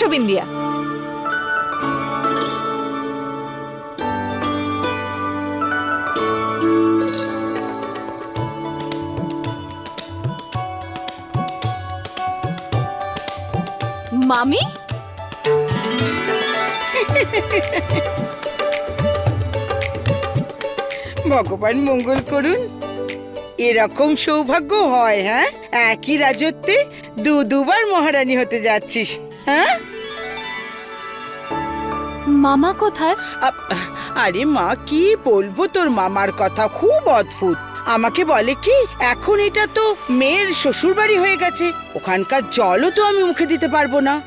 এসো বিন্দিয়া মামি? ভগবান মঙ্গল করুন। এরকম সৌভাগ্য হয় হ্যাঁ? একই রাজত্বে দু দুবার মহারানী হতে যাচ্ছিস হ্যাঁ? মামা কোথায়? আপ- আরে মা কি বলব তোর মামার কথা? খুব অদ্ভুত। আমাকে বলে কি এখন এটা তো মেয়ের শ্বশুর বাড়ি হয়ে গেছে। ওখানকার জলও তো আমি মুখে দিতে পারব না।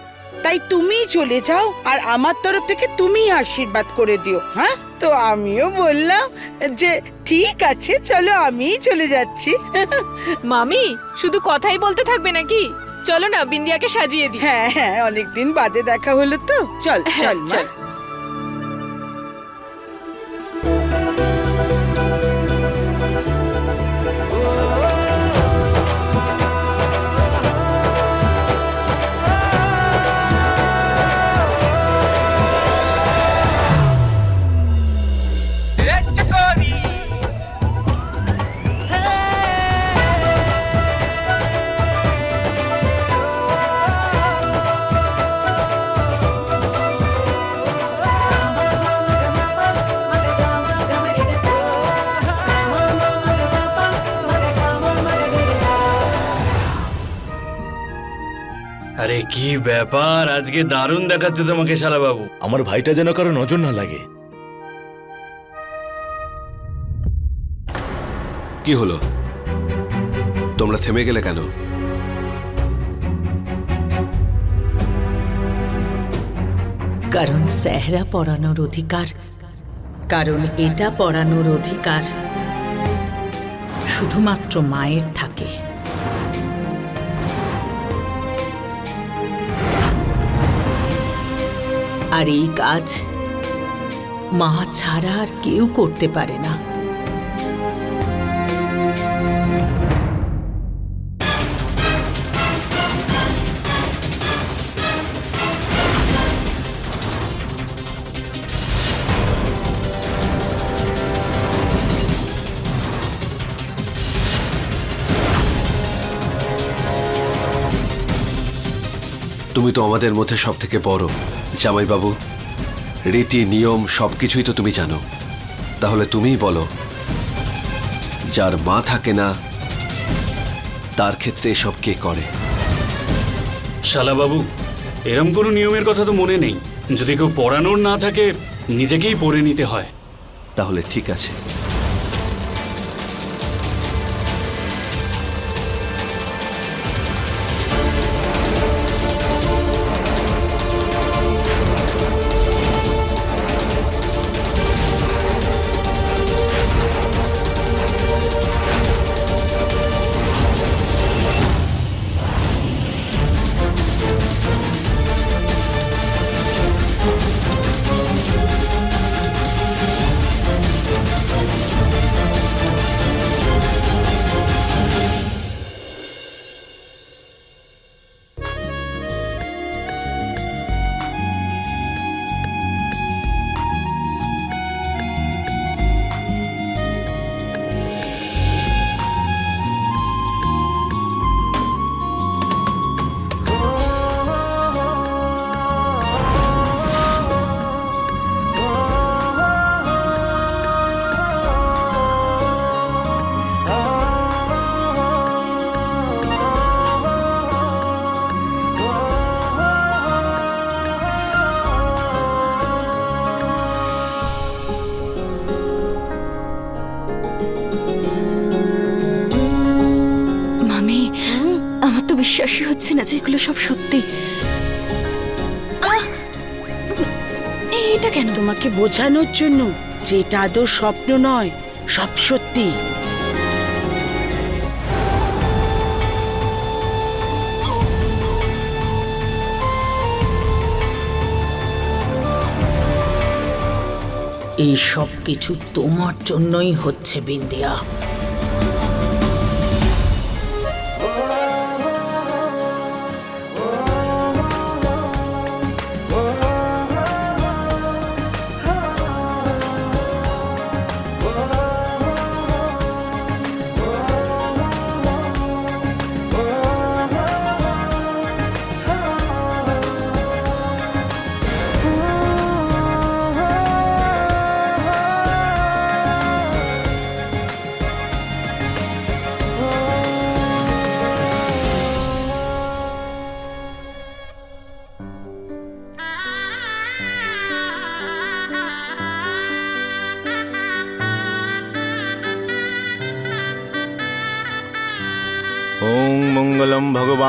তাই তুমিই চলে যাও আর আমার তরফ থেকে তুমিই আশীর্বাদ করে দিও হ্যাঁ? তো আমিও বললাম যে ঠিক আছে চলো আমিই চলে যাচ্ছি। মামি শুধু কথাই বলতে থাকবে নাকি? চলো না বিন্দিয়াকে সাজিয়ে দিই। হ্যাঁ হ্যাঁ অনেকদিন বাদে দেখা হলো তো। চল চল চল। চল। ব্যাপার আজকে দারুণ দেখাচ্ছে তোমাকে শালাবাবু। আমার ভাইটা যেন কারও নজর না লাগে। কি হলো? তোমরা থেমে গেলে কেন? কারণ সেহরা পরানোর অধিকার। কারণ এটা পড়ানোর অধিকার। শুধুমাত্র মায়ের থাকে আর এই কাজ মা ছাড়া আর কেউ করতে পারে না। তুমি তো আমাদের মধ্যে সব থেকে বড়। জামাইবাবু রীতি নিয়ম সবকিছুই তো তুমি জানো। তাহলে তুমিই বলো যার মা থাকে না তার ক্ষেত্রে এসব কে করে? শালাবাবু এরম কোনো নিয়মের কথা তো মনে নেই। যদি কেউ পড়ানোর না থাকে নিজেকেই পড়ে নিতে হয়। তাহলে ঠিক আছে। এগুলো সব সত্যি? এটা কেন? তোমাকে বোঝানোর জন্য যে এটা আদৌ স্বপ্ন নয়, সব সত্যি। এই সব কিছু তোমার জন্যই হচ্ছে, বিন্দিয়া।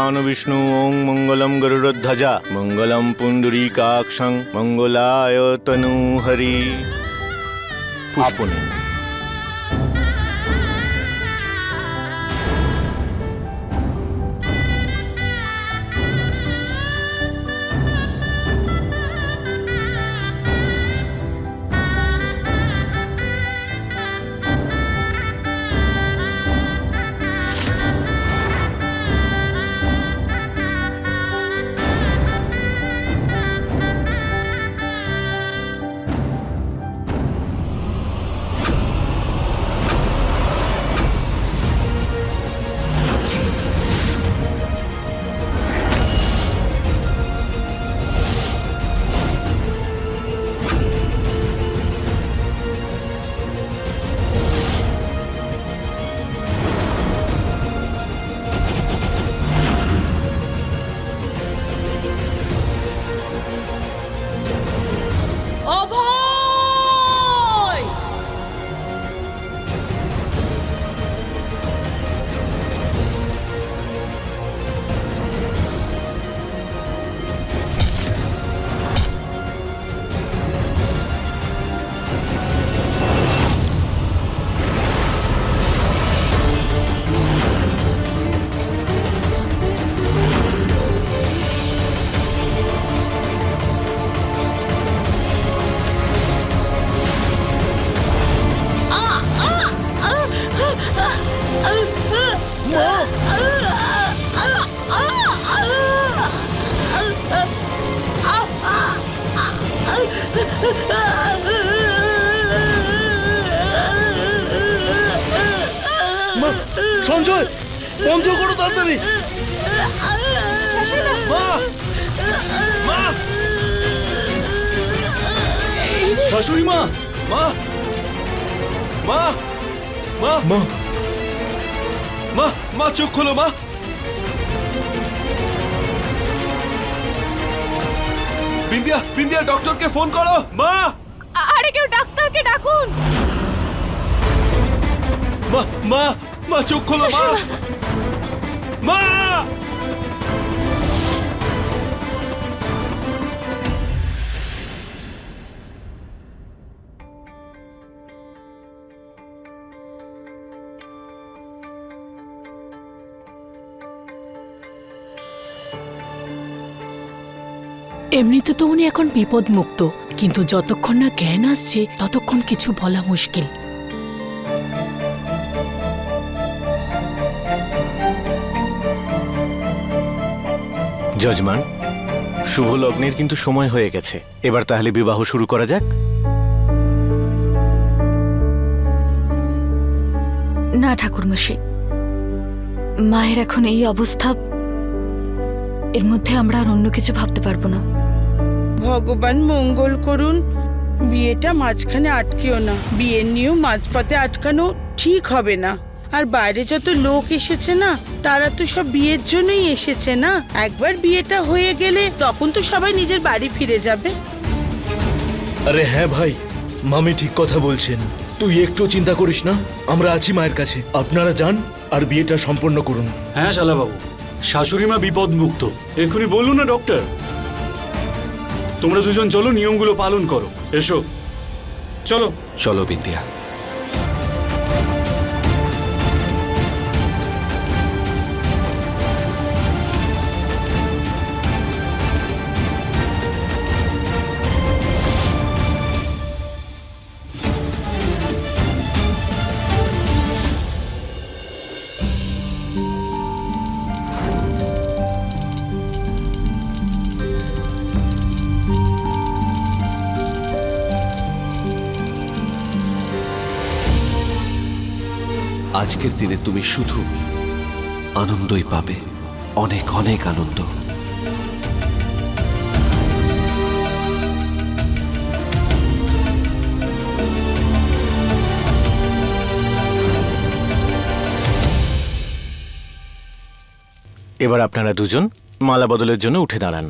মঙ্গলম ভগবান বিষ্ণু ওং মঙ্গলম গরুড়ধ্বজা মঙ্গলম পুণ্ডরীকাক্ষং মঙ্গলায় বন্ধ করো তাড়াতাড়ি। মা মা। শাশুড়ি মা মা মা মা। মা। মা মা চোখ খোলো মা। বিন্দিয়া বিন্দিয়া ডক্টরকে ফোন করো। মা। আরে কেউ ডাক্তারকে ডাকুন। মা মা মা চোখ খোলো মা। এমনিতে তো উনি এখন বিপদ মুক্ত কিন্তু যতক্ষণ না জ্ঞান আসছে, ততক্ষণ কিছু বলা মুশকিল। যজমান শুভ লগ্নের কিন্তু সময় হয়ে গেছে। এবার তাহলে বিবাহ শুরু করা যাক। না ঠাকুরমশাই। মায়ের এখন এই অবস্থা এর মধ্যে আমরা আর অন্য কিছু ভাবতে পারব না। ভগবান মঙ্গল করুন বিয়েটা মাঝখানে আটকেও না। বিয়ের নিয়েও মাঝপথে আটকানো ঠিক হবে না। আর বাইরে যত লোক এসেছে না তারা তো সব বিয়ের জন্যই এসেছে না? একবার বিয়েটা হয়ে গেলে তখন তো সবাই নিজের বাড়ি ফিরে যাবে। আরে হ্যাঁ ভাই মামি ঠিক কথা বলছেন। তুই একটু চিন্তা করিস না আমরা আছি মায়ের কাছে। আপনারা যান আর বিয়েটা সম্পন্ন করুন। হ্যাঁ শালাবাবু। শাশুড়ি মা বিপদ মুক্ত এক্ষুনি বলুন না ডক্টর। তোমরা দুজন চলো নিয়মগুলো পালন করো। এসো। চলো। চলো বিন্দিয়া আজকের দিনে তুমি শুধু আনন্দই পাবে। অনেক অনেক আনন্দ। এবার আপনারা দুজন মালা বদলের জন্য উঠে দাঁড়ান।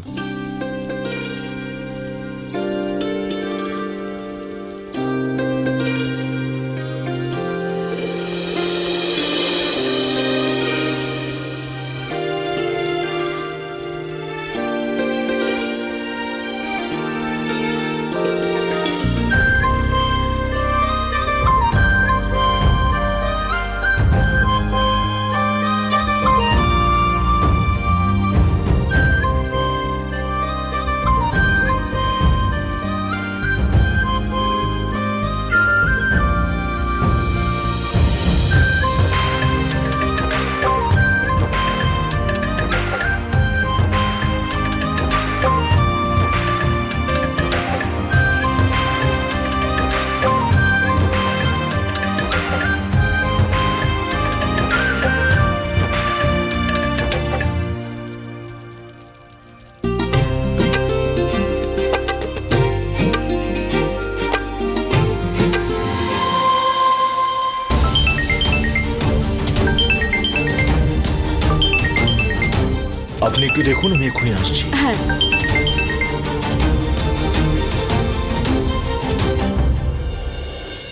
আপনি একটু দেখুন আমি এক্ষুনি আসছি। হ্যাঁ।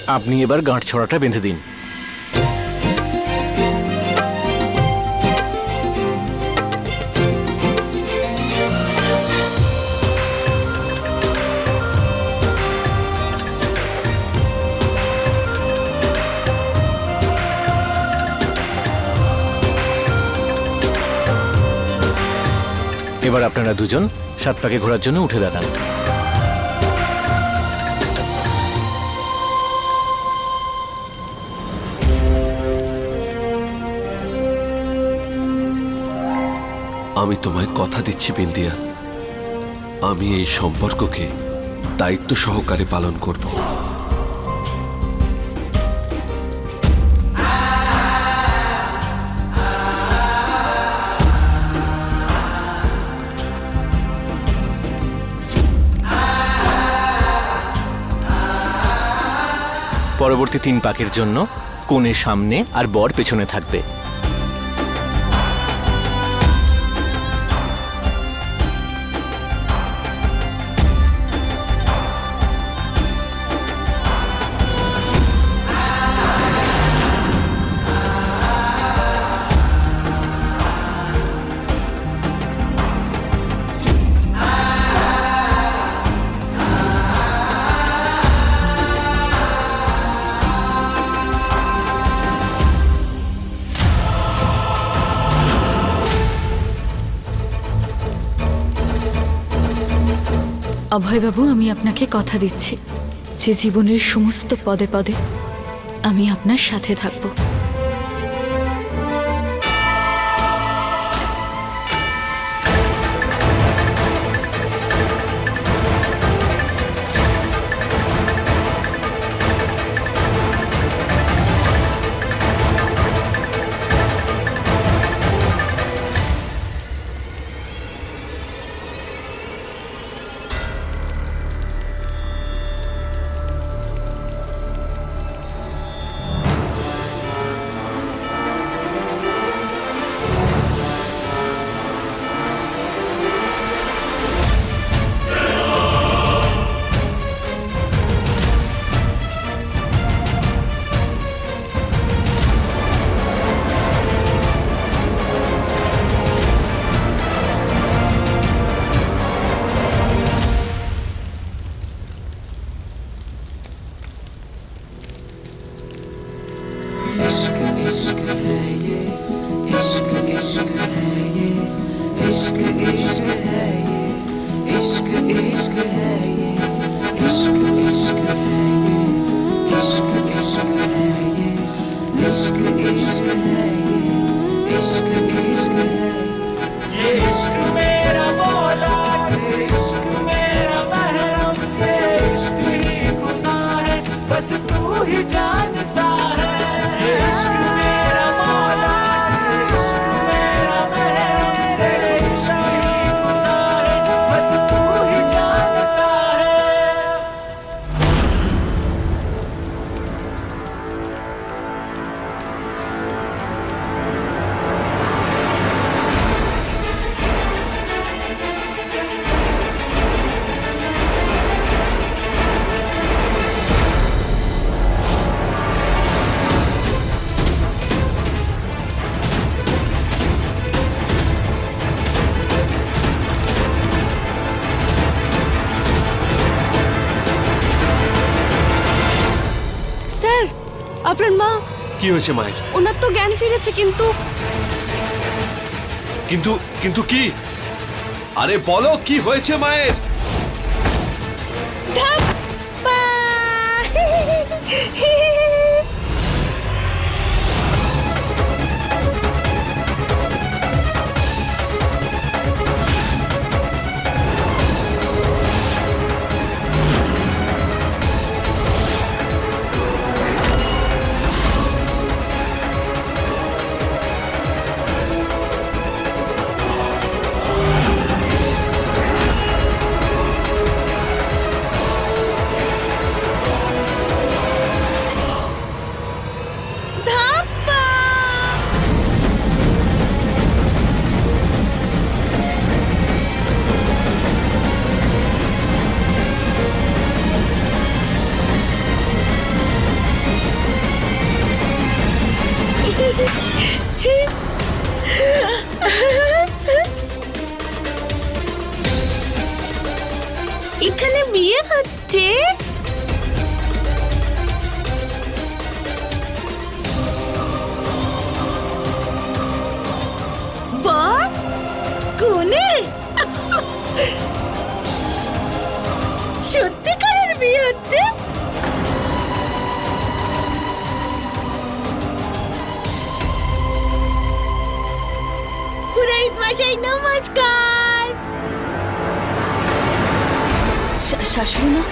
আপনি এবার গাঁট ছড়াটা বেঁধে দিন। এবার আপনারা দুজন সাত পাকে ঘোরার জন্য উঠে দাঁড়ান। আমি তোমায় কথা দিচ্ছি, বিন্দিয়া। আমি এই সম্পর্ককে দায়িত্ব সহকারে পালন করব। পরবর্তী তিন পাকের জন্য কোণের সামনে আর বর পেছনে থাকবে। অভয়বাবু আমি আপনাকে কথা দিচ্ছি। যে জীবনের সমস্ত পদে পদে আমি আপনার সাথে থাকব। तू ही जानता আপনার মা। কি হয়েছে মায়ের? ওনার তো জ্ঞান ফিরেছে কিন্তু কিন্তু কিন্তু কি? আরে বলো কি হয়েছে মায়ের? মশাই নমস্কার। শা- শাশুড়ি মা?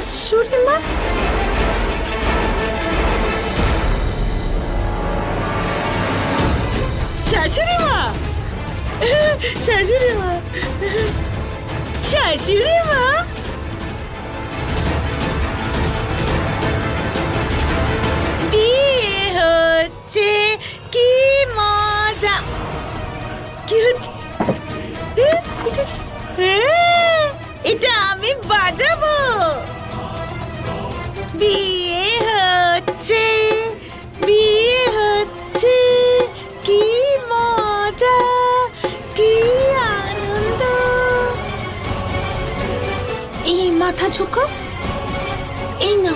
শাশুড়ি মা? শাশুড়ি মা? শাশুড়ি মা? শাশুড়ি মা? বিয়ে হচ্ছে বিয়ে হচ্ছে, কি মজা, কি আনন্দ। এই মাথা ঝুঁকো। এই না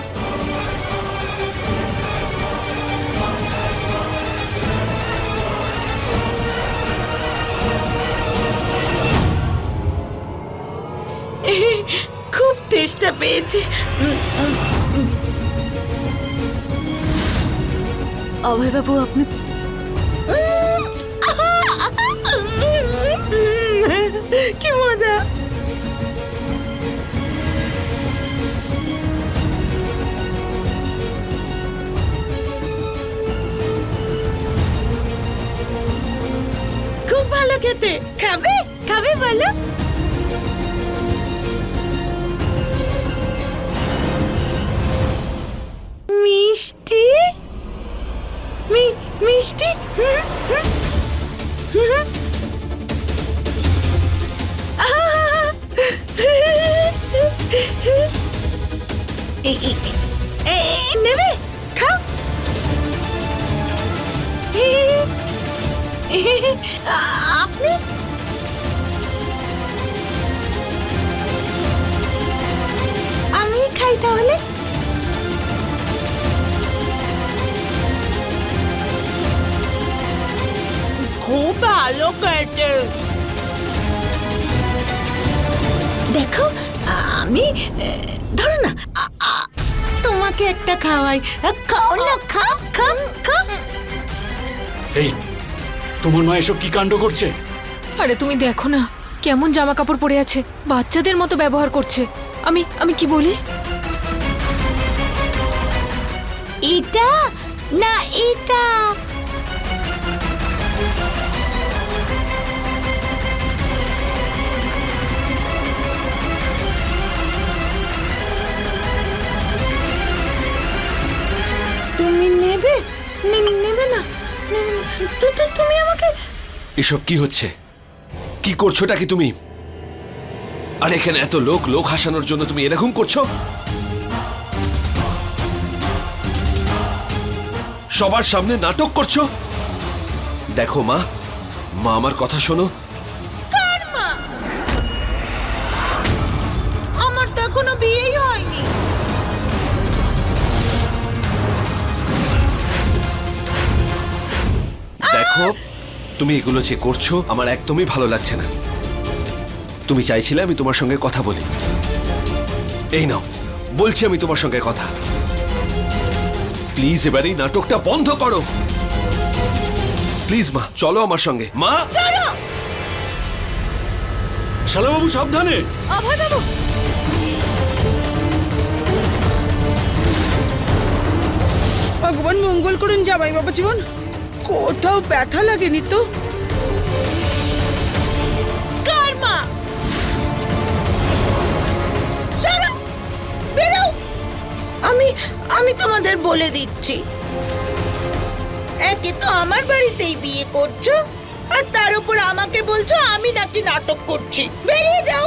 খুব তেষ্টা পেয়েছে। অভয়বাবু আপনি কি মজা খুব ভালো খেতে খাবে খাবে বলো মিষ্টি মি মিষ্টি? হুম, ভালো খেতে দেখো আমি ধরো না আ- আ- তোমাকে একটা খাওয়াই। খাও না খাও খাও খাও। এই তোমার মা এসব কি কাণ্ড করছে? আরে তুমি দেখো না কেমন জামা কাপড় পরে আছে বাচ্চাদের মতো ব্যবহার করছে। আমি আমি কি বলি? এটা? না এটা। তুমি আমাকে এসব কি হচ্ছে? কি করছোটা কি তুমি? আর এখানে এত লোক লোক হাসানোর জন্য তুমি এরকম করছ? সবার সামনে নাটক করছ? দেখো মা মা আমার কথা শোনো। তুমি এগুলো যে করছ আমার একদমই ভালো লাগছে না। তুমি চাইছিলে আমি তোমার সঙ্গে কথা বলি। এই নাও বলছি আমি তোমার সঙ্গে কথা। প্লিজ এবার এই নাটকটা বন্ধ করো। প্লিজ মা চলো আমার সঙ্গে। মা! শালাবাবু সাবধানে! ভগবান মঙ্গল করুন জামাই বাবা জীবন। কোথাও ব্যথা লাগেনি তো? কার্মা! আমি আমি তোমাদের বলে দিচ্ছি। একে তো আমার বাড়িতেই বিয়ে করছ আর তার উপর আমাকে বলছো আমি নাকি নাটক করছি। বেরিয়ে যাও!